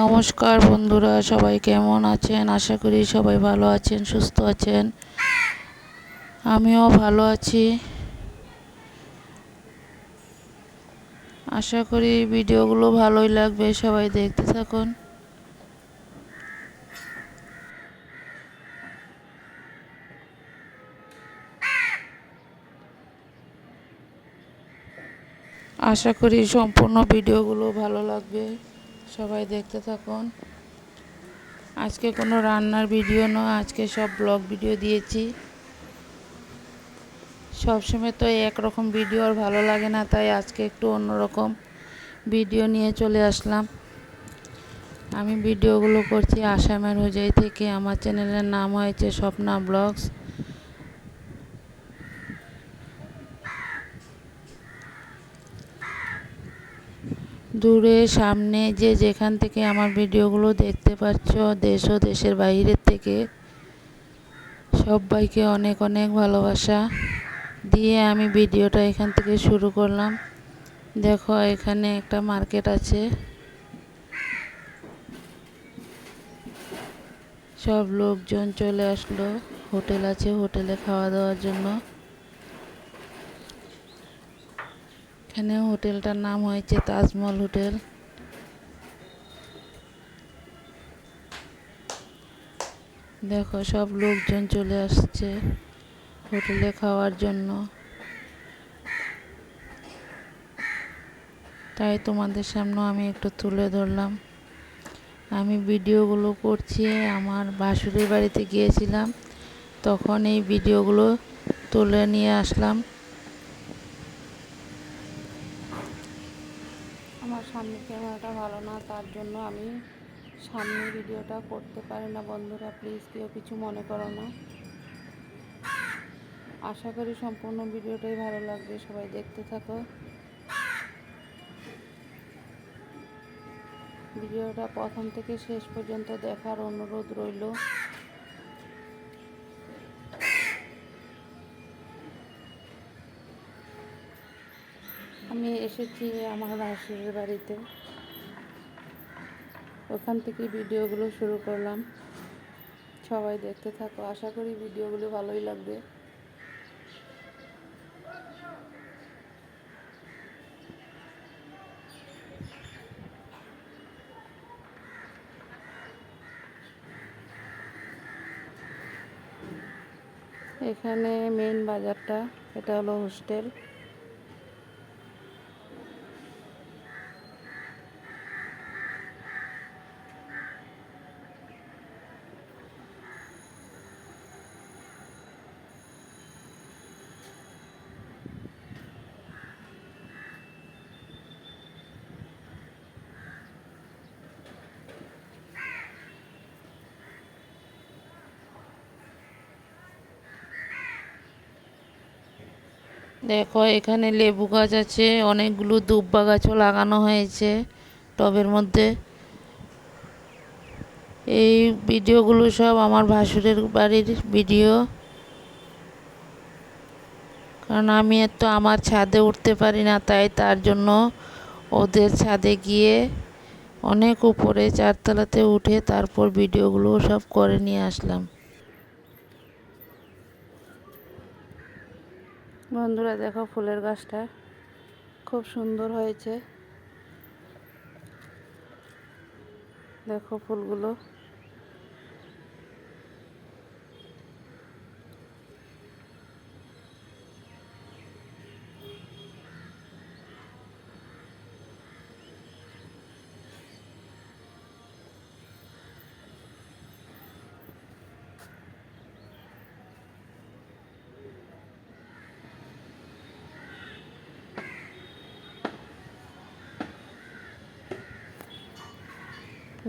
নমস্কার বন্ধুরা, সবাই কেমন আছেন? আশা করি সবাই ভালো আছেন, সুস্থ আছেন। আমিও ভালো আছি। আশা করি ভিডিওগুলো ভালোই লাগবে, সবাই দেখতে থাকুন। আশা করি সম্পূর্ণ ভিডিওগুলো ভালো লাগবে। সবাই দেখতে থাকুন। আজকে কোনো রান্নার ভিডিও নয়, আজকে সব ব্লগ ভিডিও দিয়েছি। সবসময় তো একরকম ভিডিও আর ভালো লাগে না, তাই আজকে একটু অন্যরকম ভিডিও নিয়ে চলে আসলাম। আমি ভিডিওগুলো করছি আসামের হোজাই থেকে। আমার চ্যানেলের নাম হয়েছে স্বপ্না ব্লগস। দূরে, সামনে যে যেখান থেকে আমার ভিডিওগুলো দেখতে পাচ্ছ, দেশ ও দেশের বাইরের থেকে, সবাইকে অনেক অনেক ভালোবাসা দিয়ে আমি ভিডিওটা এখান থেকে শুরু করলাম। দেখো, এখানে একটা মার্কেট আছে। সব লোকজন চলে আসলো। হোটেল আছে, হোটেলে খাওয়া দাওয়ার জন্য। এখানে হোটেলটার নাম হয়েছে তাজমহল হোটেল। দেখো সব লোকজন চলে আসছে হোটেলে খাওয়ার জন্য। তাই তোমাদের সামনে আমি একটু তুলে ধরলাম। আমি ভিডিওগুলো করছি, আমার বাসুরের বাড়িতে গিয়েছিলাম, তখন এই ভিডিওগুলো তুলে নিয়ে আসলাম আমার সামনে ক্যামেরাটা ভালো না, তার জন্য আমি সামনে ভিডিওটা করতে পারি না বন্ধুরা প্লিজ কেউ কিছু মনে করো না। আশা করি সম্পূর্ণ ভিডিওটাই ভালো লাগবে, সবাই দেখতে থাকো। ভিডিওটা প্রথম থেকে শেষ পর্যন্ত দেখার অনুরোধ রইল। আমি এসেছি আমার ভাসুরের বাড়িতে। ওখান থেকে ভিডিওগুলো শুরু করলাম। সবাই দেখতে থাকো। আশা করি ভিডিওগুলো ভালোই লাগবে। এখানে মেন বাজারটা, এটা হলো হোস্টেল দেখো, এখানে লেবু গাছ আছে, অনেকগুলো দুব্বা গাছও লাগানো হয়েছে টবের মধ্যে। এই ভিডিওগুলো সব আমার ভাসুরের বাড়ির ভিডিও। কারণ আমি তো আমার ছাদে উঠতে পারি না, তাই তার জন্য ওদের ছাদে গিয়ে অনেক উপরে চারতলাতে উঠে তারপর ভিডিওগুলো সব করে নিয়ে আসলাম। বন্ধুরা দেখো ফুলের গাছটা খুব সুন্দর হয়েছে। দেখো ফুলগুলো।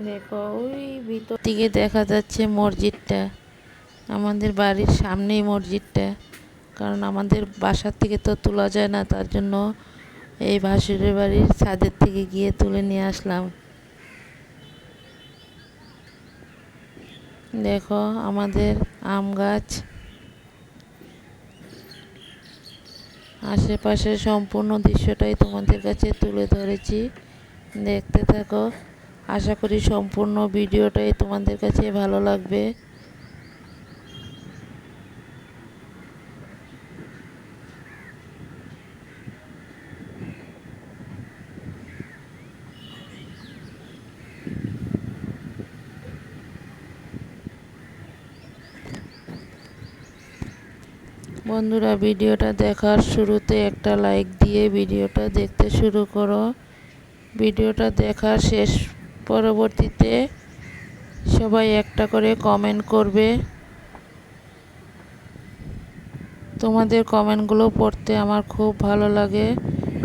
দেখো, ওই ভিতর দিকে দেখা যাচ্ছে মসজিদটা। আমাদের বাড়ির সামনেই মসজিদটা, কারণ আমাদের বাসার থেকে তো তোলা যায় না, তার জন্য এই ভাসুরের বাড়ির ছাদের থেকে গিয়ে তুলে নিয়ে আসলাম। দেখো, আমাদের আম গাছ। আশেপাশের সম্পূর্ণ দৃশ্যটাই তোমাদের কাছে তুলে ধরেছি। দেখতে থাকো। আশা করি সম্পূর্ণ ভিডিওটাই তোমাদের কাছে ভালো লাগবে। বন্ধুরা, ভিডিওটা দেখার শুরুতে একটা লাইক দিয়ে ভিডিওটা দেখতে শুরু করো। ভিডিওটা দেখার শেষ পরবর্তীতে সবাই একটা করে কমেন্ট করবে। তোমাদের কমেন্টগুলো পড়তে আমার খুব ভালো লাগে।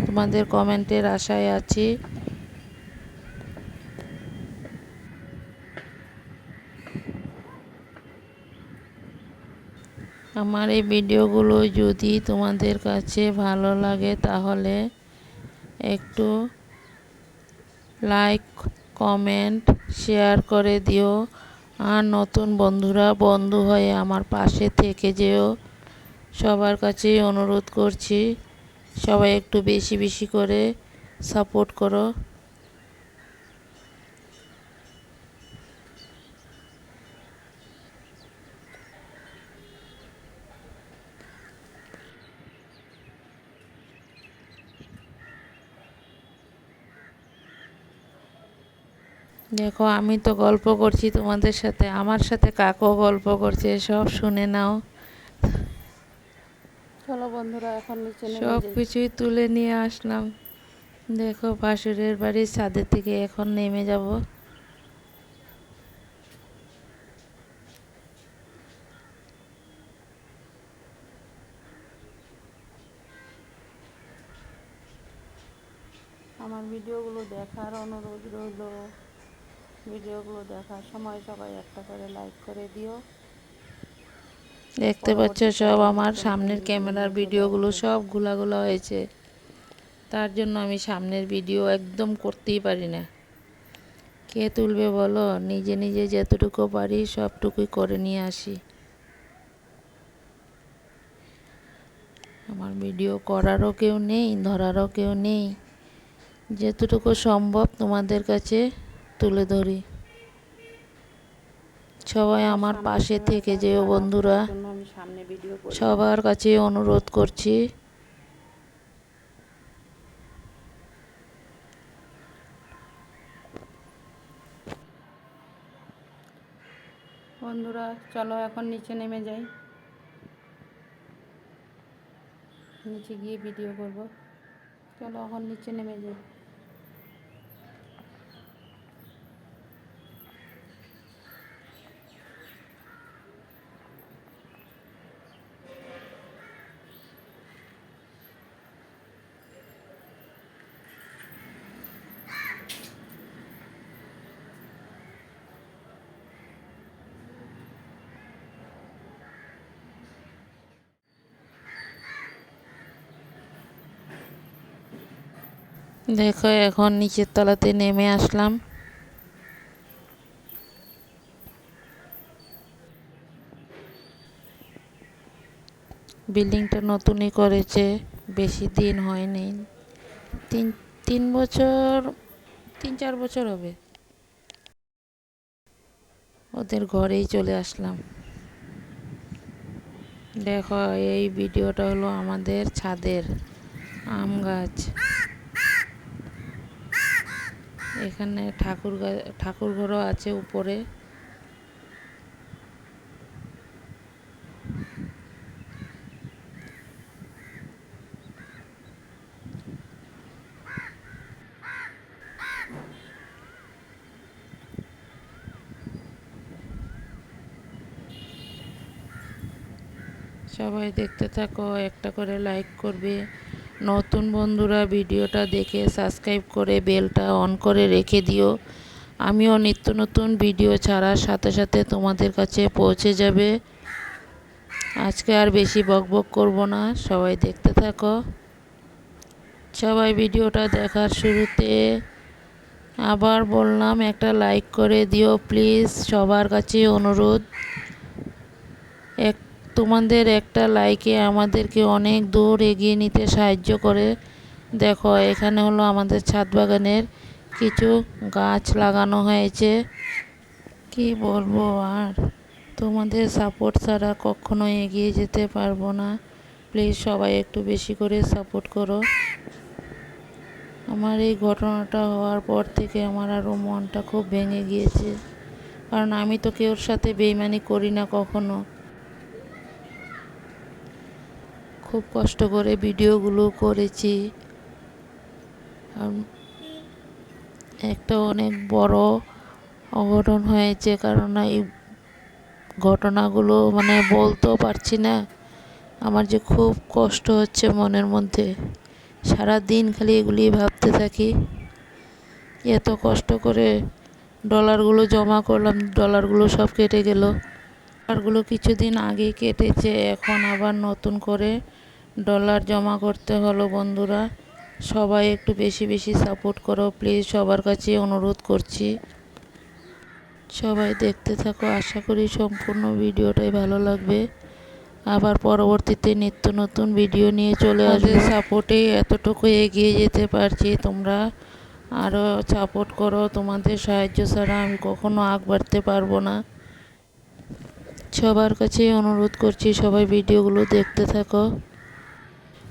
তোমাদের কমেন্টের আশায় আছি। আমার এই ভিডিওগুলো যদি তোমাদের কাছে ভালো লাগে তাহলে একটু লাইক কমেন্ট শেয়ার করে দিও। আর নতুন বন্ধুরা, বন্ধু হয়ে আমার পাশে থেকে যেও। সবার কাছেই অনুরোধ করছি, সবাই একটু বেশি বেশি করে সাপোর্ট করো। দেখো আমি তো গল্প করছি তোমাদের সাথে আমার সাথে কাকও গল্প করছে সব শুনে নাও। চলো বন্ধুরা এখন নিচে সব কিছুই তুলে নিয়ে আসলাম। দেখো ভাসুরের বাড়ির ছাদের থেকে এখন নেমে যাব। আমার ভিডিওগুলো দেখার অনুরোধ রইল। ভিডিওগুলো দেখার সময় সবাই একটা করে লাইক করে দিও। দেখতে পাচ্ছ সব আমার সামনের ক্যামেরার ভিডিওগুলো সব গুলাগুলো হয়েছে। তার জন্য আমি সামনের ভিডিও একদম করতেই পারি না। কে তুলবে বলো? নিজে নিজে যতটুকু পারি সবটুকুই করে নিয়ে আসি। আমার ভিডিও করারও কেউ নেই ধরারও কেউ নেই। যতটুকু সম্ভব তোমাদের কাছে তুলে ধরি। সবাই আমার পাশে থেকে যেও বন্ধুরা। সবার কাছে অনুরোধ করছি। বন্ধুরা, চলো এখন নিচে নেমে যাই। নিচে গিয়ে ভিডিও করব। চলো এখন নিচে নেমে যাই। দেখো, এখন নিচের তলাতে নেমে আসলাম। বিল্ডিংটা নতুনই করেছে, বেশি দিন হয়নি। তিন তিন বছর, তিন, চার বছর হবে। ওদের ঘরেই চলে আসলাম। দেখো, এই ভিডিওটা হলো আমাদের ছাদের আম গাছ। এখানে ঠাকুর ঠাকুর ঘরও আছে উপরে। সবাই দেখতে থাকো একটা করে লাইক করবে। নতুন বন্ধুরা ভিডিওটা দেখে সাবস্ক্রাইব করে বেলটা অন করে রেখে দিও। আমিও নিত্য নতুন ভিডিও ছাড়ার সাথে সাথে তোমাদের কাছে পৌঁছে যাবে। আজকে আর বেশি বকবক করব না, সবাই দেখতে থাকো। সবাই ভিডিওটা দেখার শুরুতে আবার বললাম, একটা লাইক করে দিও প্লিজ সবার কাছে অনুরোধ এক তোমাদের একটা লাইকে আমাদেরকে অনেক দূর এগিয়ে নিতে সাহায্য করে। দেখো, এখানে হলো আমাদের ছাদ বাগানের কিছু গাছ লাগানো হয়েছে। কি বলব আর? তোমাদের সাপোর্ট ছাড়া কখনো এগিয়ে যেতে পারব না। প্লিজ সবাই একটু বেশি করে সাপোর্ট করো। আমার এই ঘটনাটা হওয়ার পর থেকে আমার আরও মনটা খুব ভেঙে গিয়েছে। কারণ আমি তো কেউর সাথে বেইমানি করি না কখনো। খুব কষ্ট করে ভিডিওগুলো করেছি। একটা অনেক বড় অঘটন হয়েছে কারণ এই ঘটনাগুলো মানে বলতেও পারছি না। আমার যে খুব কষ্ট হচ্ছে মনের মধ্যে। সারা দিন খালি এগুলি ভাবতে থাকি। এত কষ্ট করে ডলারগুলো জমা করলাম, ডলারগুলো সব কেটে গেল। ডলারগুলো কিছুদিন আগে কেটেছে, এখন আবার নতুন করে ডলার জমা করতে হলো বন্ধুরা। সবাই একটু বেশি বেশি সাপোর্ট করো প্লিজ সবার কাছে অনুরোধ করছি। সবাই দেখতে থাকো আশা করি সম্পূর্ণ ভিডিওটাই ভালো লাগবে। আবার পরবর্তীতে নিত্য নতুন ভিডিও নিয়ে চলে আসবে। সাপোর্টে এতটুকু এগিয়ে যেতে পারছি তোমরা। আরও সাপোর্ট করো তোমাদের সাহায্য ছাড়া আমি কখনো আগ বাড়তে পারব না। সবার কাছে অনুরোধ করছি সবাই ভিডিওগুলো দেখতে থাকো।